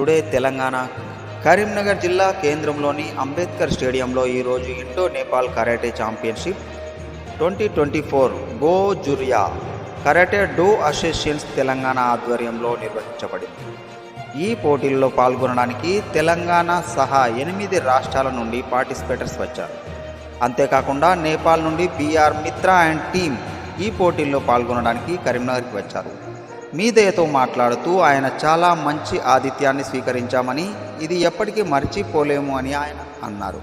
Today Telangana. Karimnagar జిల్లా కేంద్రంలోని అంబేద్కర్ స్టేడియంలో ఈరోజు Indo Nepal karate championship twenty twenty four Goju Ryu karate do associations Telangana ఆధ్వర్యంలో నిర్వహించబడింది. ఈ పోటీల్లో పాల్గొనడానికి తెలంగాణ సహా ఎనిమిది రాష్ట్రాల నుండి పార్టిసిపేటర్స్ వచ్చారు. అంతేకాకుండా నేపాల్ నుండి బీఆర్ మిత్రా అండ్ టీమ్ ఈ పోటీల్లో పాల్గొనడానికి కరీంనగర్కి వచ్చారు. మీదయతో మాట్లాడుతూ ఆయన చాలా మంచి ఆతిథ్యాన్ని స్వీకరించామని ఇది ఎప్పటికీ మర్చిపోలేము అని ఆయన అన్నారు.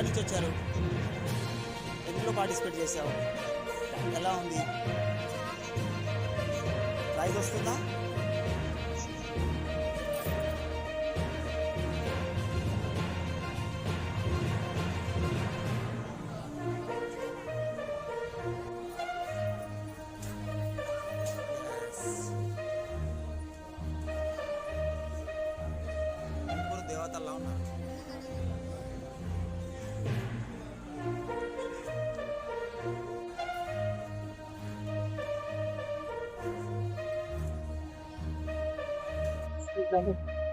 ఎక్కడి నుంచి వచ్చారు? ఎందులో పార్టిసిపేట్ చేశావు? ఎలా ఉంది? ప్రైజ్ వస్తుందా?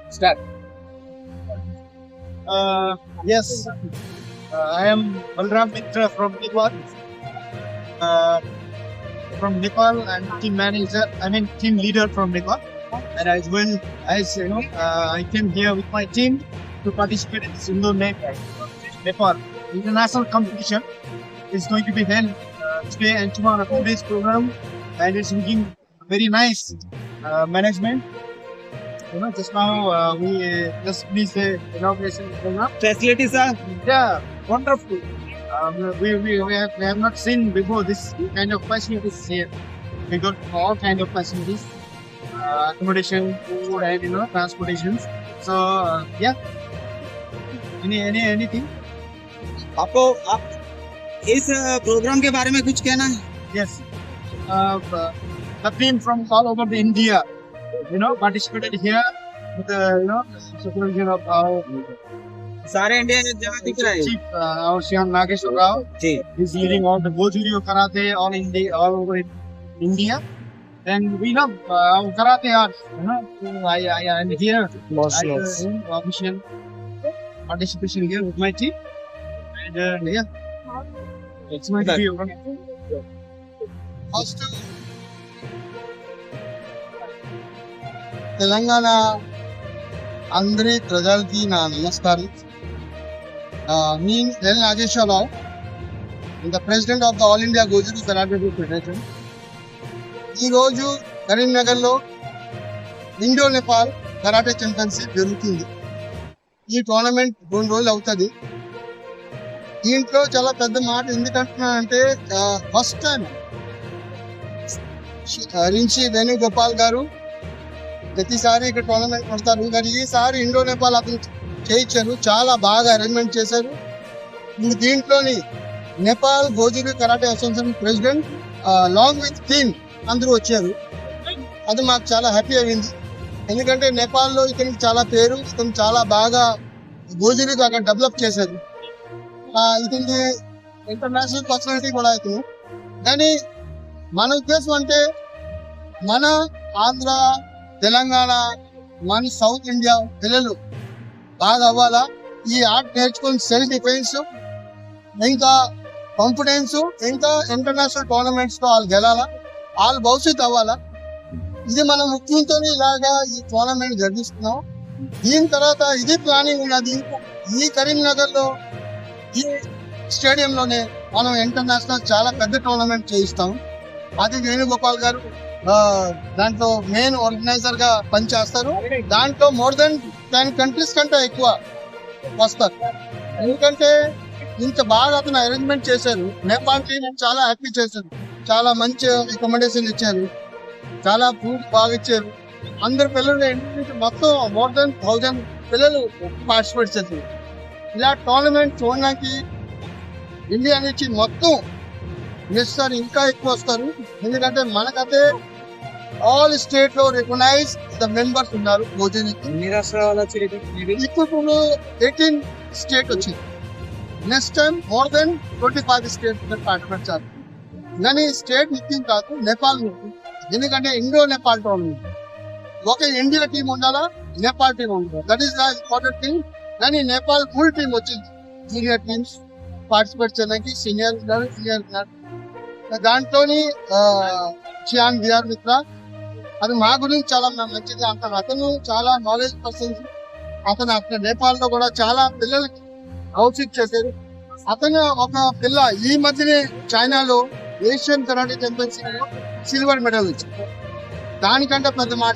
Start. Uh, yes, uh, I am Balram Mitra from Nepal. uh, from Nepal and team manager, I mean team leader from Nepal. And as well as you know, uh, I came here with my team to participate in this Indo Nepal international competition. It's going to be held uh, today and tomorrow, days program, and it's looking very nice uh, management. you know, just now uh, we uh, just finished the inauguration program. Facilities are yeah wonderful. Um, we, we, we, have, we have not seen before this kind of facilities here. We got all kind of facilities, uh, accommodation, food, and you know transportations. So uh, yeah, any any anything. आपको आप इस programme के बारे में कुछ कहना है yes the team from all over the India you know, participated here with the you know supervision of our सारे इंडिया एक जगह दिख रहा है chief, uh, our Shyam Nageshwar Rao. Ji He's leading all the Bojuri karate all in the all over in India. And we love uh, our karate art. You know, so I, I am here. I, uh, official participation here with my team. And uh, yeah, it's my That- view. Telangana అందరి ప్రజలకి నా నమస్కారం నేను L Nageswararao the president of the all India గోజురి karate federation ఈరోజు కరీంనగర్లో Indo Nepal karate championship జరుగుతుంది ఈ tournament రెండు రోజులు అవుతుంది దీంట్లో చాలా పెద్ద మాట ఎందుకంటున్నానంటే ఫస్ట్ టైం రించి వేణుగోపాల్ గారు ప్రతిసారి ఇక్కడ టోర్నమెంట్ పడతారు కానీ ఈసారి ఇండో నేపాల్ అతను చేయించారు. చాలా బాగా అరేంజ్మెంట్ చేశారు. దీంట్లోని Nepal భోజులు karate association president long with team అందరూ వచ్చారు. అది మాకు చాలా హ్యాపీ అయింది. ఎందుకంటే నేపాల్లో ఇతనికి చాలా పేరు ఇతను చాలా బాగా భోజురికి అక్కడ డెవలప్ చేశారు. ఇతని ఇతనికి ఇంటర్నేషనల్ పర్సనాలిటీ కూడా ఇతను. కానీ మన ఉద్దేశం అంటే మన ఆంధ్ర తెలంగాణ మన సౌత్ ఇండియా పిల్లలు బాగా అవ్వాలా? ఈ ఆర్ట్ నేర్చుకుని సెల్ఫ్ డిఫెన్స్ ఇంకా కాన్ఫిడెన్స్ ఇంకా ఇంటర్నేషనల్ టోర్నమెంట్స్లో వాళ్ళు గెలాలా? వాళ్ళు భవిష్యత్తు అవ్వాలా? ఇది మన ముఖ్యంతో ఇలాగా ఈ టోర్నమెంట్ జరిపిస్తున్నాం. దీని తర్వాత ఇది ప్లానింగ్ ఉన్నది. ఈ కరీంనగర్లో ఈ స్టేడియంలోనే మనం ఇంటర్నేషనల్ చాలా పెద్ద టోర్నమెంట్ చేయిస్తాం. అది వేణుగోపాల్ గారు దాంట్లో మెయిన్ ఆర్గనైజర్గా పనిచేస్తారు. దాంట్లో మోర్ దెన్ టెన్ కంట్రీస్ కంటే ఎక్కువ వస్తారు. ఎందుకంటే ఇంత బాగా అతను అరేంజ్మెంట్ చేశారు. నేపాల్ టీం చాలా హ్యాపీ చేశారు. చాలా మంచి అకామిడేషన్ ఇచ్చారు. చాలా ఫుడ్ బాగా ఇచ్చారు. అందరు పిల్లలు నుంచి మొత్తం మోర్ దెన్ థౌజండ్ పిల్లలు పార్టిసిపేట్ చేశారు. ఇలా టోర్నమెంట్ చూడడానికి ఇండియా నుంచి మొత్తం వస్తారు ఇంకా ఎక్కువ వస్తారు. ఎందుకంటే మనకైతే ఆల్ స్టేట్లో రికగ్నైజ్ ద మెంబర్స్ ఉన్నారు భోజనికి ఎన్ని రాష్ట్రాల ఇప్పుడు ఎయిటీన్ స్టేట్ వచ్చింది next time more than twenty five state participate చేస్తారు కానీ స్టేట్ ముఖ్యం కాదు నేపాల్ ముఖ్యం ఎందుకంటే ఇండో నేపాల్ టోర్నమెంట్ ఒక ఇండియా టీం ఉండాలా నేపాల్ టీం ఉండాలి that is the important thing కానీ నేపాల్ ఫుల్ టీం వచ్చింది జూనియర్ టీమ్స్ పార్టిసిపేట్ చేయడానికి సీనియర్ ఉన్నారు సీనియర్ ఉన్నారు దాంట్లోని చియాన్ బిఆర్ మిత్ర అది మా గురించి చాలా మంచిది అంటారు అతను చాలా నాలెడ్జ్ పర్సన్ అతను అక్కడ నేపాల్లో కూడా చాలా పిల్లలకి అవుట్ఫిట్ చేశారు. అతను ఒక పిల్ల ఈ మధ్యనే చైనాలో Asian karate championship silver medal వచ్చింది దానికంటే పెద్ద మాట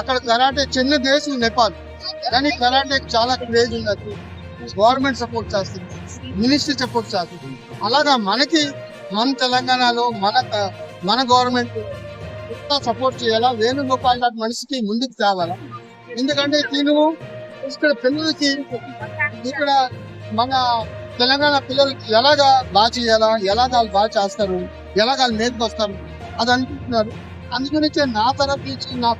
అక్కడ కరాటే చిన్న దేశం నేపాల్. కానీ కరాటే చాలా క్రేజ్ ఉంది గవర్నమెంట్ సపోర్ట్ చేస్తుంది. మినిస్ట్రీ సపోర్ట్ చేస్తుంది. అలాగా మనకి మన తెలంగాణలో మన మన గవర్నమెంట్ ఇంకా సపోర్ట్ చేయాలా? వేణుగోపాల్ లాంటి మనిషికి ముందుకు తేవాలా? ఎందుకంటే తిను ఇక్కడ పిల్లలకి ఇక్కడ మన తెలంగాణ పిల్లలకి ఎలాగా బాగా చేయాలా? ఎలాగ వాళ్ళు బాగా చేస్తారు? ఎలాగ వాళ్ళు నేర్పు వస్తారు? అది అనుకుంటున్నారు అందుకని నా తరఫు నుంచి నా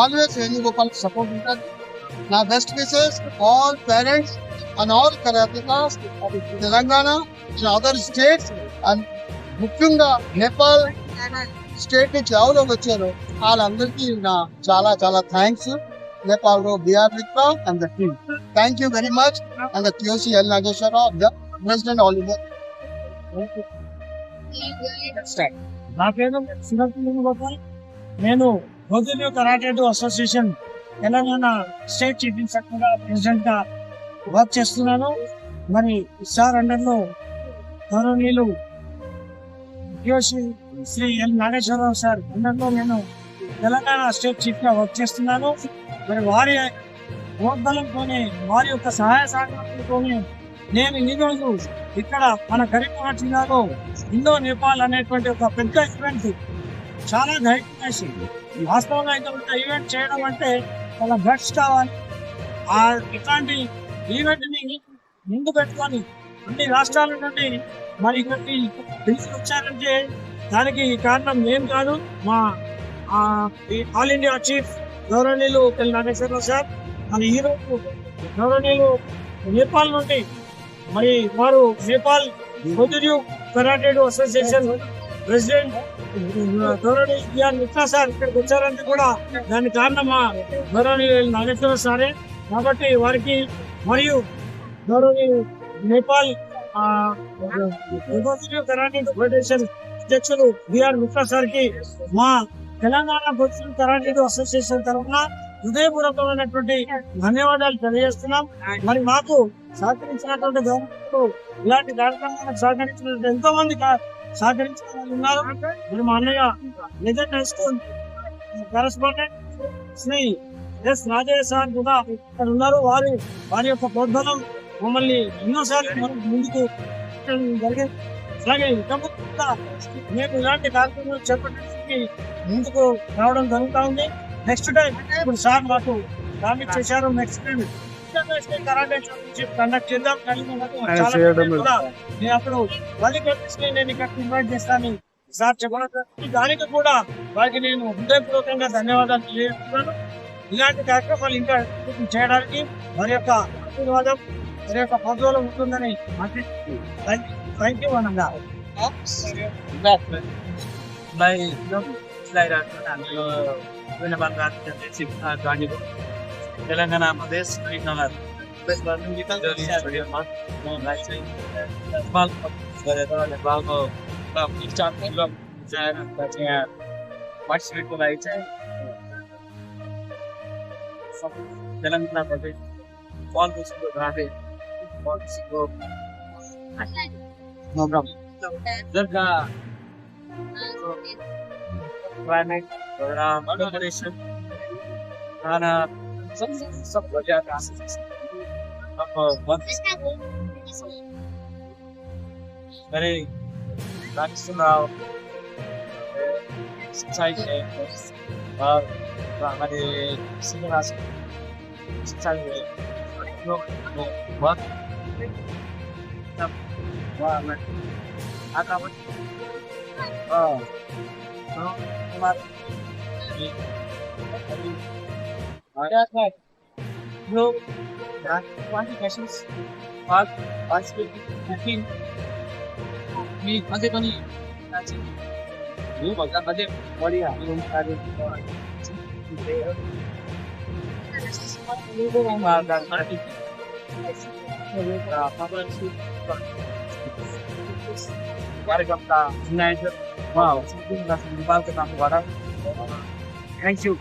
ఆల్వేస్ వేణుగోపాల్ సపోర్ట్ ఉంటుంది. నా best wishes all parents and all karatekas Telangana other states and ముఖ్యంగా నేపాల్ స్టేట్ నుంచి ఎవరో వచ్చారు వాళ్ళందరికీ నా చాలా చాలా థ్యాంక్స్. నేపాల్లో BR విక్రా and the team. Thank you very much and the QC L Nageswararao the president all India నా పేరు సురత్న నేను బౌద్ధులు karatedo association Telangana state chief ఇన్స్ట్రక్టర్గా ప్రెసిడెంట్గా వర్క్ చేస్తున్నాను. మరి సార్ అండర్లో గౌరవనీయులు యోషి శ్రీ ఎల్ నాగేశ్వరరావు సార్ అండర్లో నేను తెలంగాణ స్టేట్ చీఫ్గా వర్క్ చేస్తున్నాను. మరి వారి ప్రోద్బలంతోనే వారి యొక్క సహాయ సహకారంతోనే నేను ఈరోజు ఇక్కడ మన కరీంనగర్ జిల్లాలో ఇండో నేపాల్ అనేటువంటి ఒక పెద్ద ఈవెంట్ చాలా ధైర్యం చేసి వాస్తవంగా ఇంత ఈవెంట్ చేయడం అంటే చాలా గట్స్ కావాలి. ఆ ఇట్లాంటి ఈవెంట్ని ముందు పెట్టుకొని అన్ని రాష్ట్రాల నుండి మరి ఇక్కడికి పిలిచి వచ్చారంటే దానికి కారణం నేను కాదు. మా ఈ ఆల్ ఇండియా చీఫ్ గౌరవనీయులు తెల్ నాగేశ్వరరావు సార్ మరి ఈరోజు గౌరవనీయులు నేపాల్ నుండి మరి వారు నేపాల్ బౌద్ధు కరాటేడు అసోసియేషన్ ప్రెసిడెంట్ గౌరవనీయులు మిత్రా సార్ ఇక్కడికి వచ్చారంటే కూడా దాని కారణం మా గౌరవనీయులు నాగేశ్వరరావు సారే. కాబట్టి వారికి మరియు గౌరవనీయులు నేపాల్ ఫెడరేషన్ అధ్యక్షులు బిఆర్ మిత్రా సార్కి మా తెలంగాణ బౌద్ధు కరాటీ అసోసియేషన్ తరఫున హృదయపూర్వకమైనటువంటి ధన్యవాదాలు తెలియజేస్తున్నాం. మరి మాకు సహకరించినటువంటి గవర్నమెంట్ ఇలాంటి కార్యక్రమాలకు సహకరించినటువంటి ఎంతో మంది సహకరించిన వాళ్ళు ఉన్నారు. మరి మా అన్నయ్య legend high school correspondent Shri S Rajaiah sir కూడా ఇక్కడ ఉన్నారు. వారి వారి యొక్క ప్రోద్బలం మమ్మల్ని ఎన్నోసార్లు మనం ముందుకు జరిగింది అలాగే ఇంకా కూడా మేము ఇలాంటి కార్యక్రమాలు చేపట్టడానికి ముందుకు రావడం జరుగుతూ ఉంది. నెక్స్ట్ టైం ఇప్పుడు సార్ మాకు ప్రామిస్ చేశారు. Next time international karate championship conduct చేద్దాం. నేను అప్పుడు వాళ్ళ కంపెనీస్ని నేను ఇక్కడ ఇన్వైట్ చేస్తాను. సార్ చెప్పడం. దానికి కూడా వారికి నేను హృదయపూర్వకంగా ధన్యవాదాలు తెలియజేస్తున్నాను. ఇలాంటి కార్యక్రమాలు ఇంకా చేయడానికి వారి యొక్క ఆశీర్వాదం వారి యొక్క పదవులు ఉంటుందని थ्याङ्क यू भनौँ लाई एकदम चिलाइरहेको हाम्रो नेपाल प्रदेश चाहिँ यहाँ पार्टिसिपेटको लागि चाहिँ ngobrol. Jaga climate program karena sok belajar apa buat dari nasional di simulasi buat banget ah kamu oh mau kumat ada kan bro dan masih kasus और आज के बुकिंग मी मध्ये कोणी मी बघा मध्ये बढिया रूम काढून मार्ग कार्यक्रमका Wow, something that's about the Thank you.